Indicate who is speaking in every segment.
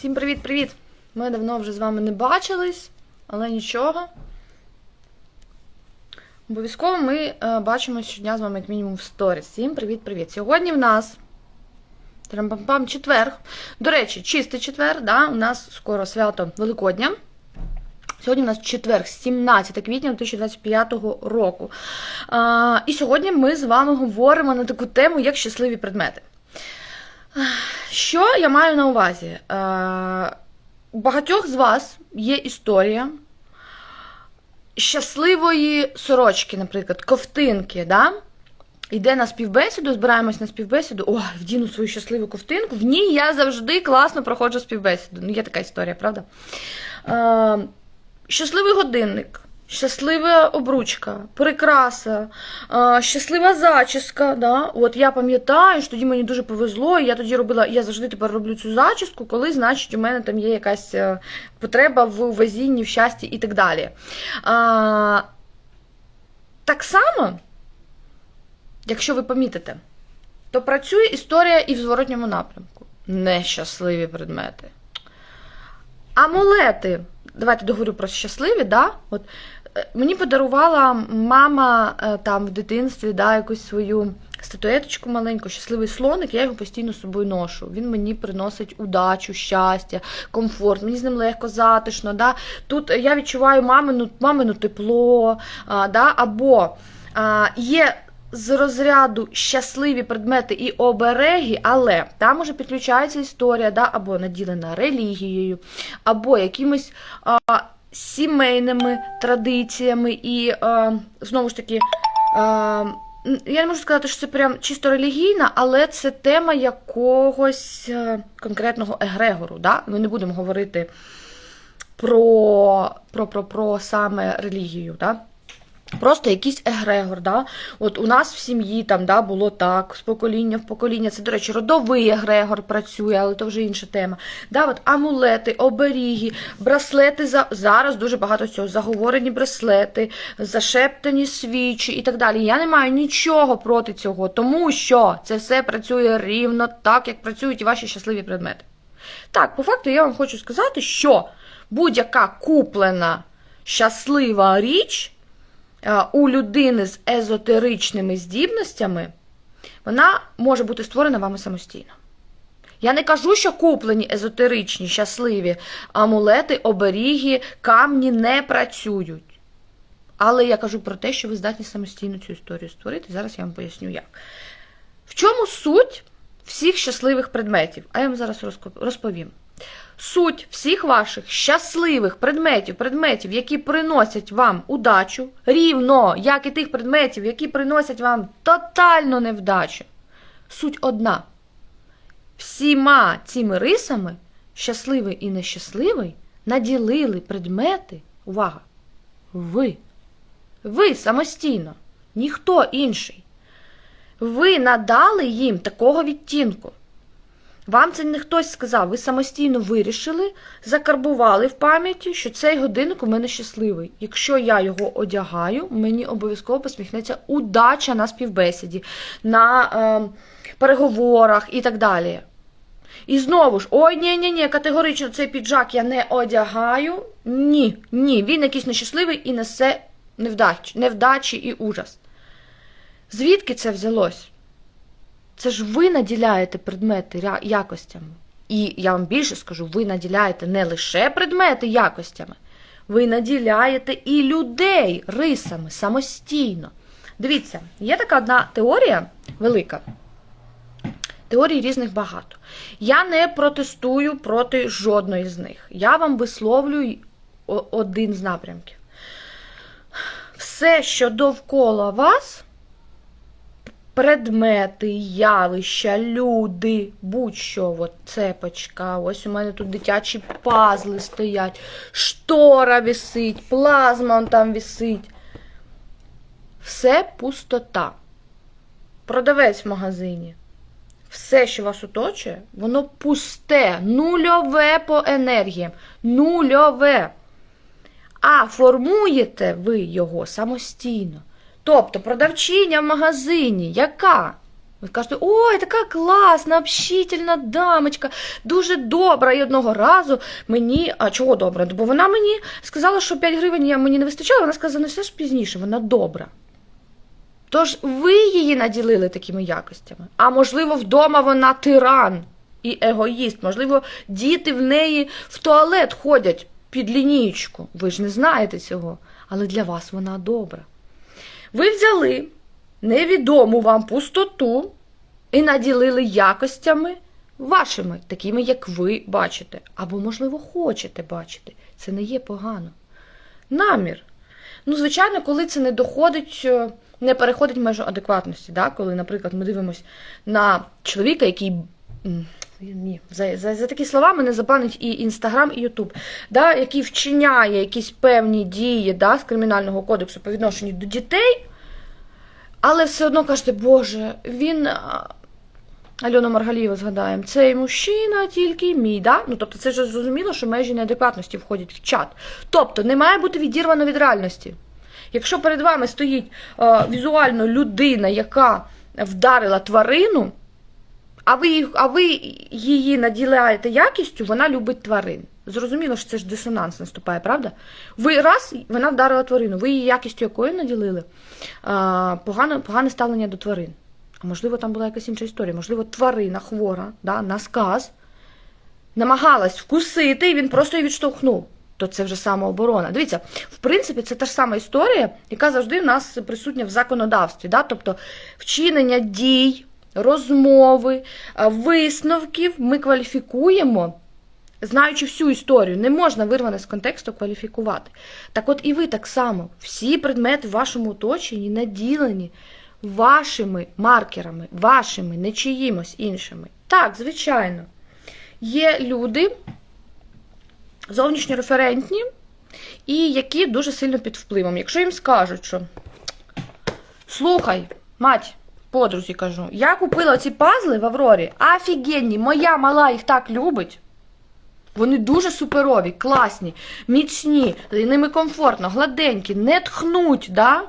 Speaker 1: Всім привіт-привіт! Ми давно вже з вами не бачились, але нічого. Обов'язково ми е, бачимося щодня з вами, як мінімум, в сторіс. Всім привіт-привіт! Сьогодні в нас четвер. До речі, чистий четвер, да? у нас скоро свято Великодня. Сьогодні у нас четвер, 17 квітня 2025 року. А, і сьогодні ми з вами говоримо на таку тему, як щасливі предмети. Що я маю на увазі? Е, у багатьох з вас є історія щасливої сорочки, наприклад, ковтинки. Да? Йде на співбесіду, збираємось на співбесіду. О, вдіну свою щасливу ковтинку. В ній я завжди класно проходжу співбесіду. Ну, є така історія, правда? Е, щасливий годинник. Щаслива обручка, прикраса, щаслива зачіска. Да? От я пам'ятаю, що тоді мені дуже повезло, і я тоді робила, я завжди тепер роблю цю зачіску, коли, значить, у мене там є якась е, потреба в везінні, в щасті і так далі. А, так само, якщо ви помітите, то працює історія і в зворотньому напрямку. Нещасливі предмети. Амулети. Давайте договорю про щасливі, да? От, мені подарувала мама е, там в дитинстві да, якусь свою статуеточку маленьку, щасливий слоник, я його постійно з собою ношу. Він мені приносить удачу, щастя, комфорт, мені з ним легко, затишно. Да? Тут я відчуваю мамину, мамину тепло, да? або є з розряду щасливі предмети і обереги, але там уже підключається історія, да, або наділена релігією, або якимись а, сімейними традиціями, і а, знову ж таки. А, я не можу сказати, що це прям чисто релігійна, але це тема якогось е, конкретного егрегору. Да? Ми не будемо говорити про, про, про, про саме релігію. Да? Просто якийсь егрегор, да? От у нас в сім'ї там да, було так, з покоління в покоління. Це, до речі, родовий егрегор працює, але то вже інша тема. Да, от амулети, оберіги, браслети за зараз дуже багато цього. Заговорені браслети, зашептані свічі і так далі. Я не маю нічого проти цього, тому що це все працює рівно так, як працюють і ваші щасливі предмети. Так, по факту я вам хочу сказати, що будь-яка куплена щаслива річ у людини з езотеричними здібностями, вона може бути створена вами самостійно. Я не кажу, що куплені езотеричні, щасливі амулети, оберіги, камні не працюють. Але я кажу про те, що ви здатні самостійно цю історію створити. Зараз я вам поясню як. В чому суть всіх щасливих предметів? А я вам зараз розповім. Суть всіх ваших щасливих предметів, предметів, які приносять вам удачу, рівно, як і тих предметів, які приносять вам тотальну невдачу. Суть одна. Всіма цими рисами, щасливий і нещасливий, наділили предмети, увага, ви. Ви самостійно, ніхто інший. Ви надали їм такого відтінку. Вам це не хтось сказав, ви самостійно вирішили, закарбували в пам'яті, що цей годинник у мене щасливий. Якщо я його одягаю, мені обов'язково посміхнеться удача на співбесіді, на е, переговорах і так далі. І знову ж, ой, ні, ні, ні, категорично цей піджак я не одягаю. Ні, ні, він якийсь нещасливий і несе невдачі, невдачі і ужас. Звідки це взялось? Це ж ви наділяєте предмети якостями. І я вам більше скажу, ви наділяєте не лише предмети якостями, ви наділяєте і людей рисами самостійно. Дивіться, є така одна теорія велика. Теорій різних багато. Я не протестую проти жодної з них. Я вам висловлюю один з напрямків. Все, що довкола вас, предмети, явища, люди, будь-що, от цепочка, ось у мене тут дитячі пазли стоять, штора висить, плазма там висить. Все пустота. Продавець в магазині. Все, що вас оточує, воно пусте, нульове по енергіям. Нульове. А формуєте ви його самостійно. Тобто продавчиня в магазині, яка Ви кажете, ой, така класна, общительна дамочка, дуже добра. І одного разу мені, а чого добра? Бо вона мені сказала, що 5 гривень мені не вистачало, вона сказала, не все ж пізніше, вона добра. Тож ви її наділили такими якостями. А можливо, вдома вона тиран і егоїст. Можливо, діти в неї в туалет ходять під лінієчку. Ви ж не знаєте цього. Але для вас вона добра. Ви взяли невідому вам пустоту і наділили якостями вашими, такими, як ви бачите, або, можливо, хочете бачити. Це не є погано. Намір. Ну, звичайно, коли це не доходить, е, не переходить межу адекватності. Да? Коли, наприклад, ми дивимося на чоловіка, який. Ні, за, за, за такі слова мене забанить і Інстаграм, і Ютуб, да, який вчиняє якісь певні дії да, з кримінального кодексу по відношенню до дітей, але все одно кажете, Боже, він. Альона Маргалієва згадаємо, цей мужчина тільки мій, да? Ну, тобто це ж зрозуміло, що межі неадекватності входять в чат. Тобто не має бути відірвано від реальності. Якщо перед вами стоїть е, візуально людина, яка вдарила тварину, а ви, а ви її наділяєте якістю, вона любить тварин. Зрозуміло, що це ж дисонанс наступає, правда? Ви раз, вона вдарила тварину, ви її якістю якою наділили? А, погане, погане ставлення до тварин. А можливо, там була якась інша історія. Можливо, тварина хвора да, на сказ намагалась вкусити, і він просто її відштовхнув. То це вже самооборона. Дивіться, в принципі, це та ж сама історія, яка завжди в нас присутня в законодавстві. Да? Тобто вчинення дій, розмови, висновків ми кваліфікуємо, знаючи всю історію. Не можна вирване з контексту кваліфікувати. Так от і ви так само, всі предмети в вашому оточенні наділені вашими маркерами, вашими, не чиїмось іншими. Так, звичайно, є люди зовнішньореферентні і які дуже сильно під впливом. Якщо їм скажуть, що слухай, мать, подрузі кажу, я купила ці пазли в Аврорі, офігенні, моя мала їх так любить. Вони дуже суперові, класні, міцні, ними комфортно, гладенькі, не тхнуть, да?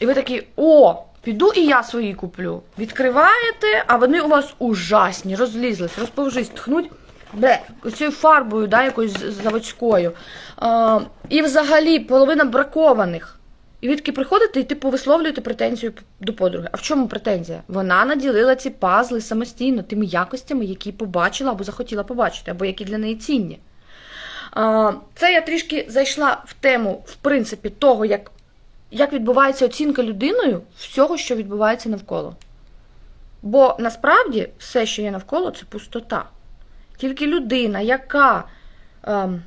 Speaker 1: І ви такі, о, піду і я свої куплю. Відкриваєте, а вони у вас ужасні, розлізлись, розповжись, тхнуть бе, цією фарбою, да, якоюсь заводською. А, і взагалі половина бракованих. І ви таки приходите і типу висловлюєте претензію до подруги. А в чому претензія? Вона наділила ці пазли самостійно тими якостями, які побачила або захотіла побачити, або які для неї цінні. Це я трішки зайшла в тему, в принципі, того, як, як відбувається оцінка людиною всього, що відбувається навколо. Бо насправді все, що є навколо, це пустота. Тільки людина, яка ем,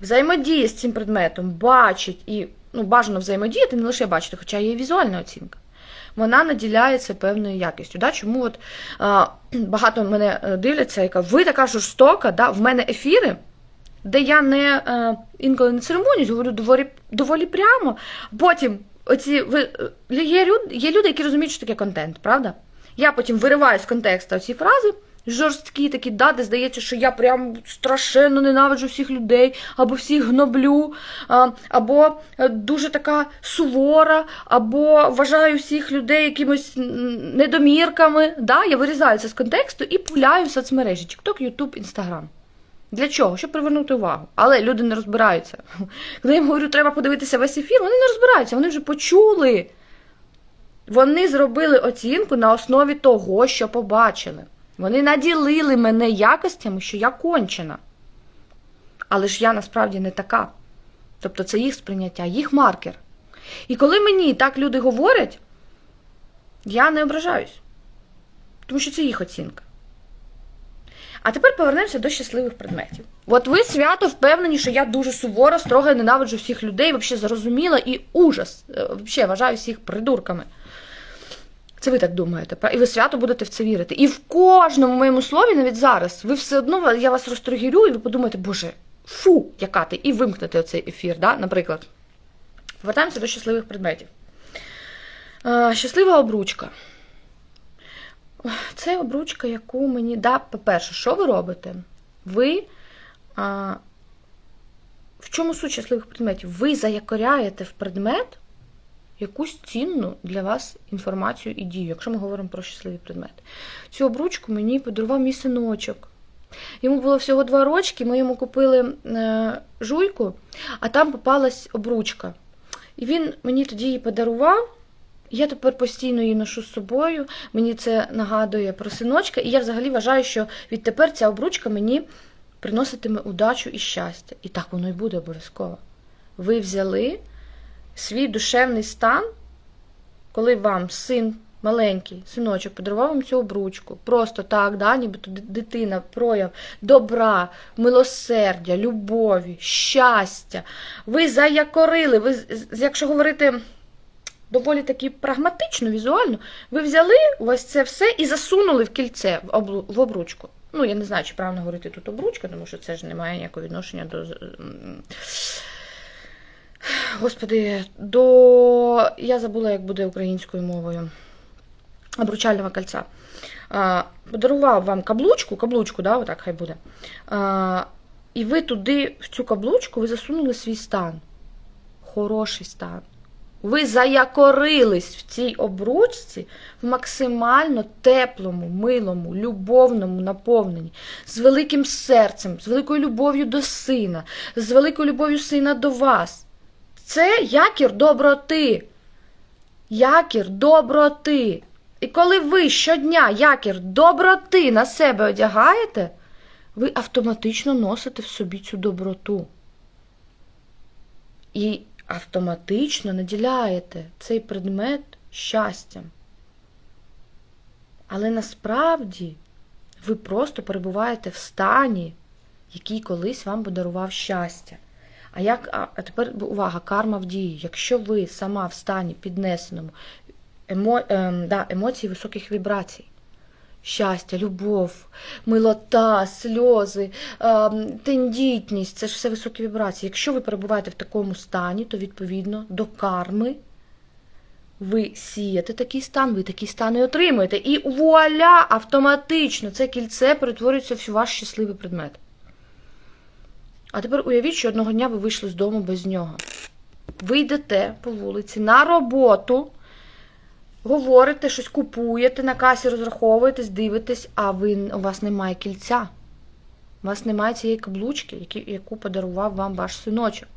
Speaker 1: взаємодіє з цим предметом, бачить і ну, бажано взаємодіяти, не лише бачити, хоча є і візуальна оцінка. Вона наділяється певною якістю. Да? Чому от, а, багато мене е, дивляться кажуть, ви така жорстока, да? в мене ефіри, де я не е, інколи не церемонюсь, говорю доволі, доволі прямо. Потім оці, ви, е, є, люд, є люди, які розуміють, що таке контент, правда? Я потім вириваю з контексту ці фрази. Жорсткі такі, да, де здається, що я прям страшенно ненавиджу всіх людей, або всіх гноблю, або е, дуже така сувора, або вважаю всіх людей якимось недомірками. Да? Я вирізаю це з контексту і пуляю в соцмережі TikTok, YouTube, Instagram. Для чого? Щоб привернути увагу. Але люди не розбираються. Коли я їм говорю, треба подивитися весь ефір, вони не розбираються, вони вже почули. Вони зробили оцінку на основі того, що побачили. Вони наділили мене якостями, що я кончена. Але ж я насправді не така. Тобто це їх сприйняття, їх маркер. І коли мені так люди говорять, я не ображаюсь. Тому що це їх оцінка. А тепер повернемося до щасливих предметів. От ви свято впевнені, що я дуже сувора, строго ненавиджу всіх людей, взагалі зрозуміла і ужас. Е, Взагалі вважаю всіх придурками. Це ви так думаєте, і ви свято будете в це вірити. І в кожному моєму слові, навіть зараз, ви все одно я вас розторгірю, і ви подумаєте, боже, фу, яка ти, і вимкнете оцей ефір, да? наприклад. Повертаємося до щасливих предметів. Щаслива обручка. Це обручка, яку мені. Да, по-перше, що ви робите? Ви. А, в чому суть щасливих предметів? Ви заякоряєте в предмет якусь цінну для вас інформацію і дію, якщо ми говоримо про щасливі предмети. Цю обручку мені подарував мій синочок. Йому було всього два рочки, ми йому купили е, жуйку, а там попалась обручка. І він мені тоді її подарував. Я тепер постійно її ношу з собою. Мені це нагадує про синочка, і я взагалі вважаю, що відтепер ця обручка мені приноситиме удачу і щастя. І так воно й буде обов'язково. Ви взяли свій душевний стан, коли вам син маленький, синочок, подарував вам цю обручку. Просто так, да, нібито дитина, прояв добра, милосердя, любові, щастя. Ви заякорили, ви, якщо говорити доволі таки прагматично, візуально, ви взяли ось це все і засунули в кільце в обручку. Ну, я не знаю, чи правильно говорити тут обручка, тому що це ж не має ніякого відношення до. Господи, до. Я забула, як буде українською мовою. Обручального кольця. Подарував вам каблучку, каблучку, да, отак хай буде. І ви туди, в цю каблучку, ви засунули свій стан. Хороший стан. Ви заякорились в цій обручці в максимально теплому, милому, любовному наповненні, з великим серцем, з великою любов'ю до сина, з великою любов'ю сина до вас. Це якір доброти. Якір доброти. І коли ви щодня якір доброти на себе одягаєте, ви автоматично носите в собі цю доброту. І автоматично наділяєте цей предмет щастям. Але насправді ви просто перебуваєте в стані, який колись вам подарував щастя. А як, а тепер увага, карма в дії. Якщо ви сама в стані піднесеному емо, ем, да, емоції високих вібрацій, щастя, любов, милота, сльози, ем, тендітність це ж все високі вібрації. Якщо ви перебуваєте в такому стані, то відповідно до карми ви сієте такий стан, ви такий стан і отримуєте. І вуаля, автоматично це кільце перетворюється в ваш щасливий предмет. А тепер уявіть, що одного дня ви вийшли з дому без нього. Ви йдете по вулиці на роботу, говорите, щось купуєте, на касі розраховуєтесь, дивитесь, а ви, у вас немає кільця. У вас немає цієї каблучки, яку подарував вам ваш синочок.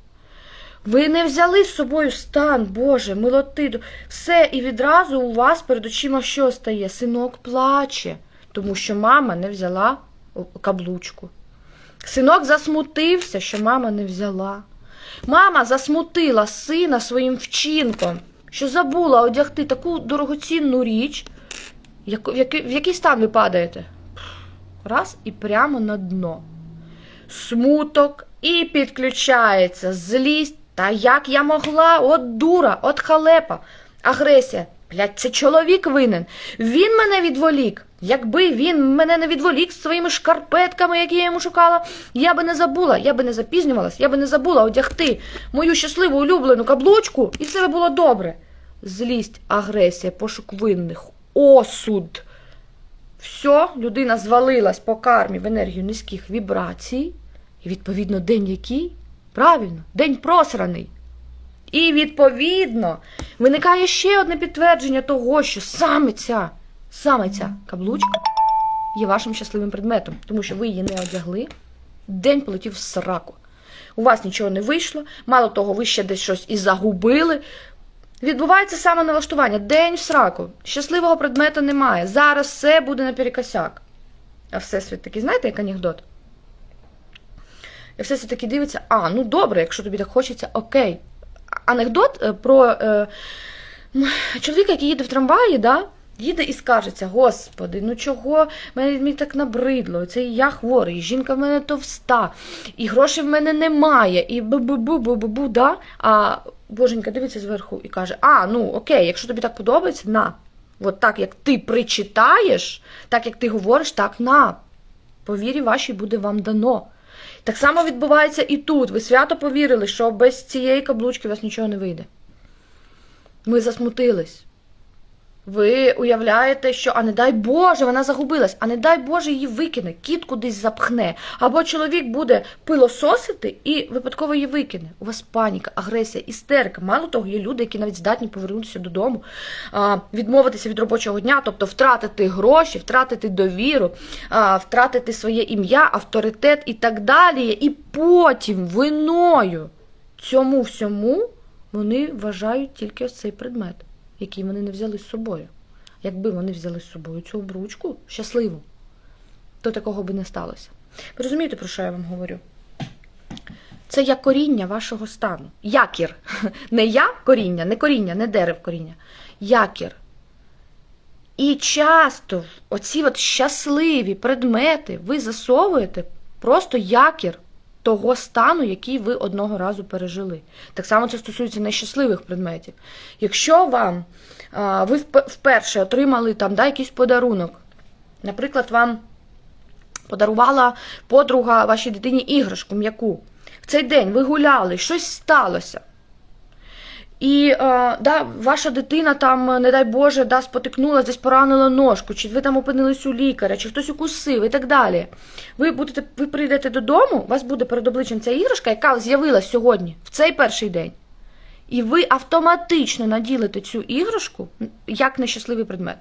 Speaker 1: Ви не взяли з собою стан, Боже, милоти. Все, і відразу у вас перед очима що стає? Синок плаче, тому що мама не взяла каблучку. Синок засмутився, що мама не взяла. Мама засмутила сина своїм вчинком, що забула одягти таку дорогоцінну річ, в який стан ви падаєте? Раз і прямо на дно. Смуток і підключається злість. Та як я могла? От дура, от халепа, агресія. Блядь, це чоловік винен. Він мене відволік. Якби він мене не відволік з своїми шкарпетками, які я йому шукала, я би не забула, я би не запізнювалась, я би не забула одягти мою щасливу улюблену каблучку, і все би було добре. Злість, агресія, пошук винних, осуд. Все, людина звалилась по кармі в енергію низьких вібрацій, і відповідно день який? Правильно, день просраний. І відповідно виникає ще одне підтвердження того, що саме ця, саме ця каблучка є вашим щасливим предметом, тому що ви її не одягли, день полетів в сраку. У вас нічого не вийшло, мало того, ви ще десь щось і загубили. Відбувається саме налаштування. День в сраку. Щасливого предмета немає. Зараз все буде наперекосяк. А всесвіт такий, знаєте, як анекдот? І всесвіт такий дивиться, а, ну добре, якщо тобі так хочеться, окей. Анекдот е, про е, чоловіка, який їде в трамваї, да? Їде і скажеться: Господи, ну чого мені так набридло? Це і я хворий, і жінка в мене товста, і грошей в мене немає, і бу-бу-бу-бу-бу, да? А боженька дивиться зверху і каже: А, ну окей, якщо тобі так подобається, на. От так, як ти причитаєш, так як ти говориш, так на. По вірі вашій буде вам дано. Так само відбувається і тут. Ви свято повірили, що без цієї каблучки у вас нічого не вийде. Ми засмутились. Ви уявляєте, що а не дай Боже, вона загубилась, а не дай Боже її викине, кіт кудись запхне. Або чоловік буде пилососити і випадково її викине. У вас паніка, агресія, істерика. Мало того, є люди, які навіть здатні повернутися додому, відмовитися від робочого дня, тобто втратити гроші, втратити довіру, втратити своє ім'я, авторитет і так далі. І потім виною цьому всьому вони вважають тільки ось цей предмет який вони не взяли з собою. Якби вони взяли з собою цю обручку щасливу, то такого би не сталося. Ви розумієте, про що я вам говорю? Це як коріння вашого стану. Якір. Не я коріння, не коріння, не дерев коріння. Якір. І часто оці от щасливі предмети ви засовуєте просто якір того стану, який ви одного разу пережили. Так само це стосується нещасливих предметів. Якщо вам ви вперше отримали там да, якийсь подарунок, наприклад, вам подарувала подруга вашій дитині іграшку м'яку. В цей день ви гуляли, щось сталося. І е, да, ваша дитина там, не дай Боже, да, спотикнулася, десь поранила ножку, чи ви там опинились у лікаря, чи хтось укусив і так далі. Ви будете, ви прийдете додому, у вас буде перед обличчям ця іграшка, яка з'явилась сьогодні, в цей перший день. І ви автоматично наділите цю іграшку як нещасливий предмет.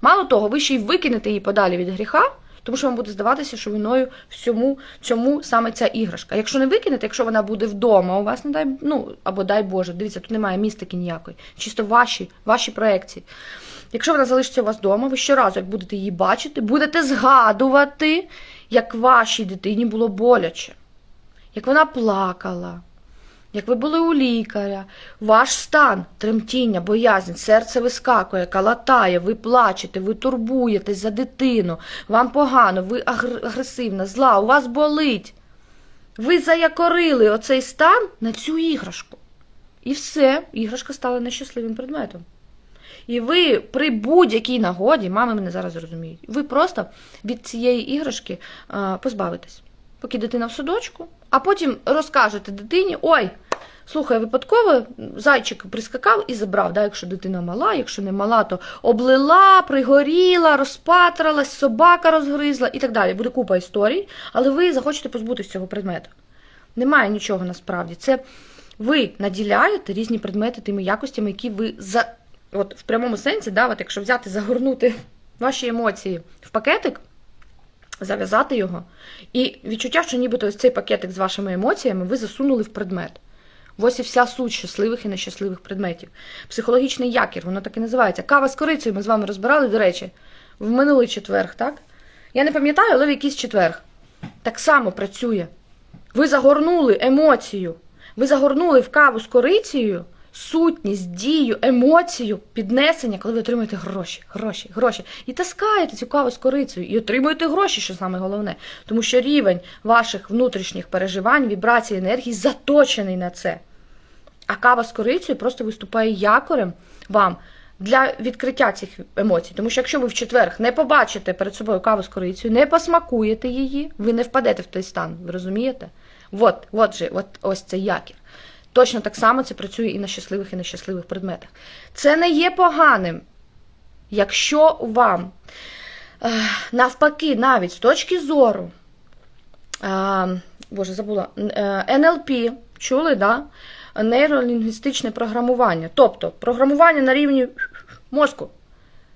Speaker 1: Мало того, ви ще й викинете її подалі від гріха, тому що вам буде здаватися, що виною всьому цьому саме ця іграшка. Якщо не викинете, якщо вона буде вдома, у вас не дай ну або дай Боже, дивіться, тут немає містики ніякої, чисто ваші, ваші проекції. Якщо вона залишиться у вас вдома, ви щоразу, як будете її бачити, будете згадувати, як вашій дитині було боляче, як вона плакала, як ви були у лікаря, ваш стан, тремтіння, боязнь, серце вискакує, калатає, ви плачете, ви турбуєтесь за дитину, вам погано, ви агр- агресивна, зла, у вас болить. Ви заякорили оцей стан на цю іграшку. І все, іграшка стала нещасливим предметом. І ви при будь-якій нагоді, мами мене зараз розуміють, ви просто від цієї іграшки позбавитесь, поки дитина в садочку, а потім розкажете дитині: ой, слухай, випадково зайчик прискакав і забрав, да, якщо дитина мала, якщо не мала, то облила, пригоріла, розпатралась, собака розгризла і так далі. Буде купа історій, але ви захочете позбутися цього предмету. Немає нічого насправді. Це ви наділяєте різні предмети тими якостями, які ви за от в прямому сенсі, да, от якщо взяти, загорнути ваші емоції в пакетик, зав'язати його, і відчуття, що нібито ось цей пакетик з вашими емоціями ви засунули в предмет. Ось і вся суть щасливих і нещасливих предметів. Психологічний якір, воно так і називається. Кава з корицею ми з вами розбирали, до речі, в минулий четверг, так? Я не пам'ятаю, але в якийсь четверг. Так само працює. Ви загорнули емоцію, ви загорнули в каву з корицею сутність, дію, емоцію, піднесення, коли ви отримуєте гроші, гроші, гроші. І таскаєте цю каву з корицею, і отримуєте гроші, що саме головне. Тому що рівень ваших внутрішніх переживань, вібрацій, енергії заточений на це. А кава з корицею просто виступає якорем вам для відкриття цих емоцій. Тому що якщо ви в четвер не побачите перед собою каву з корицею, не посмакуєте її, ви не впадете в той стан. Ви розумієте? От, от же, от ось це якір. Точно так само це працює і на щасливих, і на щасливих предметах. Це не є поганим, якщо вам е, навпаки, навіть з точки зору, е, Боже, забула, е, НЛП, чули, да? Нейролінгвістичне програмування. Тобто програмування на рівні мозку.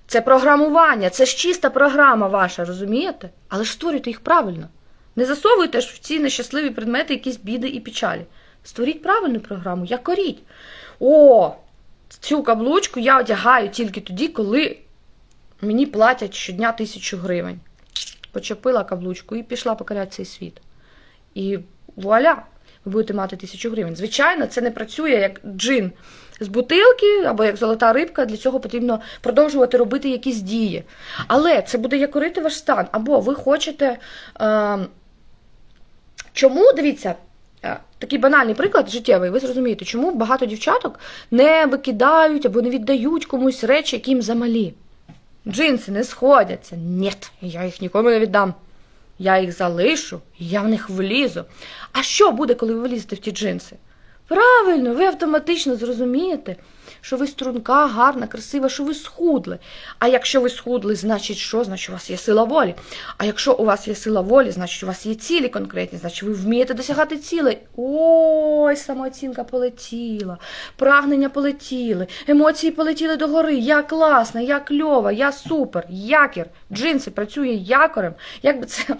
Speaker 1: Це програмування, це ж чиста програма ваша, розумієте? Але ж створюйте їх правильно. Не засовуйте ж в ці нещасливі предмети якісь біди і печалі. Створіть правильну програму, якоріть. О, цю каблучку я одягаю тільки тоді, коли мені платять щодня тисячу гривень. Почепила каблучку і пішла покоряти цей світ. І вуаля, ви будете мати тисячу гривень. Звичайно, це не працює як джин з бутилки або як золота рибка. Для цього потрібно продовжувати робити якісь дії. Але це буде якорити ваш стан. Або ви хочете. Е, чому, дивіться, е, такий банальний приклад життєвий, ви зрозумієте, чому багато дівчаток не викидають або не віддають комусь речі, які їм замалі. Джинси не сходяться. Ні, я їх нікому не віддам. Я їх залишу, я в них влізу. А що буде, коли ви влізете в ті джинси? Правильно, ви автоматично зрозумієте, що ви струнка, гарна, красива, що ви схудли. А якщо ви схудли, значить що? Значить, у вас є сила волі. А якщо у вас є сила волі, значить у вас є цілі конкретні, значить ви вмієте досягати цілей. Ой, самооцінка полетіла, прагнення полетіли, емоції полетіли догори. Я класна, я кльова, я супер, якір. Джинси працює якорем. Як би це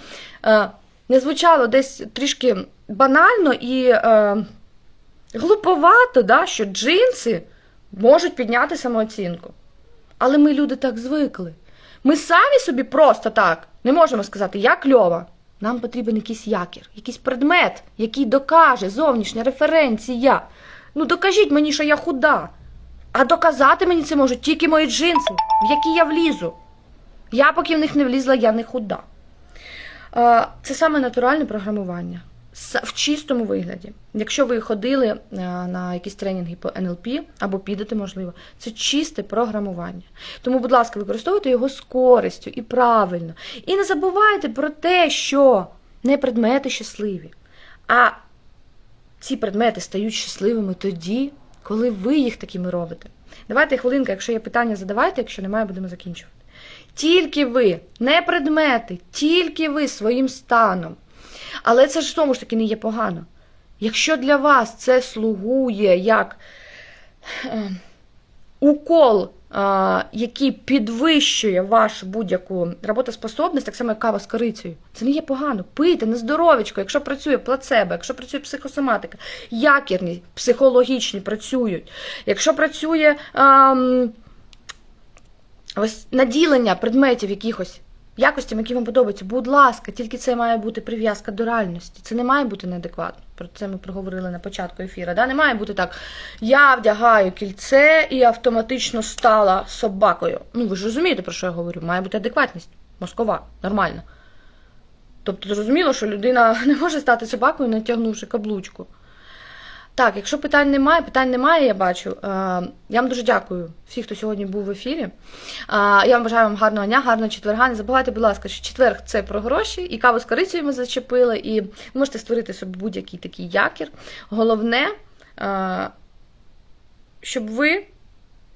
Speaker 1: е, не звучало десь трішки банально і. Е, глуповато, да, що джинси можуть підняти самооцінку. Але ми люди так звикли. Ми самі собі просто так не можемо сказати, я кльова. Нам потрібен якийсь якір, якийсь предмет, який докаже зовнішня референція. Ну докажіть мені, що я худа. А доказати мені це можуть тільки мої джинси, в які я влізу. Я, поки в них не влізла, я не худа. Е, Це саме натуральне програмування в чистому вигляді. Якщо ви ходили е, на якісь тренінги по НЛП або підете, можливо, це чисте програмування. Тому, будь ласка, використовуйте його з користю і правильно. І не забувайте про те, що не предмети щасливі, а ці предмети стають щасливими тоді, коли ви їх такими робите. Давайте хвилинка, якщо є питання, задавайте, якщо немає, будемо закінчувати. Тільки ви, не предмети, тільки ви своїм станом. Але це ж знову ж таки не є погано. Якщо для вас це слугує як е, укол, який підвищує вашу будь-яку роботоспособність, так само як кава з корицею, це не є погано. Пийте на здоров'ячко, якщо працює плацебо, якщо працює психосоматика, якірні, психологічні працюють. Якщо працює ем, ось наділення предметів якихось якостям, які вам подобаються, будь ласка, тільки це має бути прив'язка до реальності. Це не має бути неадекватно. Про це ми проговорили на початку ефіру. Да? Не має бути так. Я вдягаю кільце і автоматично стала собакою. Ну, ви ж розумієте, про що я говорю? Має бути адекватність. Мозкова, нормально. Тобто, зрозуміло, що людина не може стати собакою, натягнувши каблучку. Так, якщо питань немає, питань немає, я бачу. Е, Я вам дуже дякую всіх, хто сьогодні був в ефірі. Е, Я вам бажаю вам гарного дня, гарного четверга. Не забувайте, будь ласка, що четверг це про гроші, і каву з корицею ми зачепили, і ви можете створити собі будь-який такий якір. Головне, е, щоб ви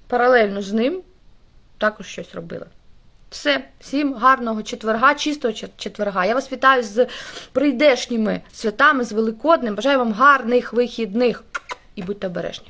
Speaker 1: паралельно з ним також щось робили. Все, всім гарного четверга, чистого четверга. Я вас вітаю з прийдешніми святами, з Великоднем. Бажаю вам гарних вихідних і будьте обережні.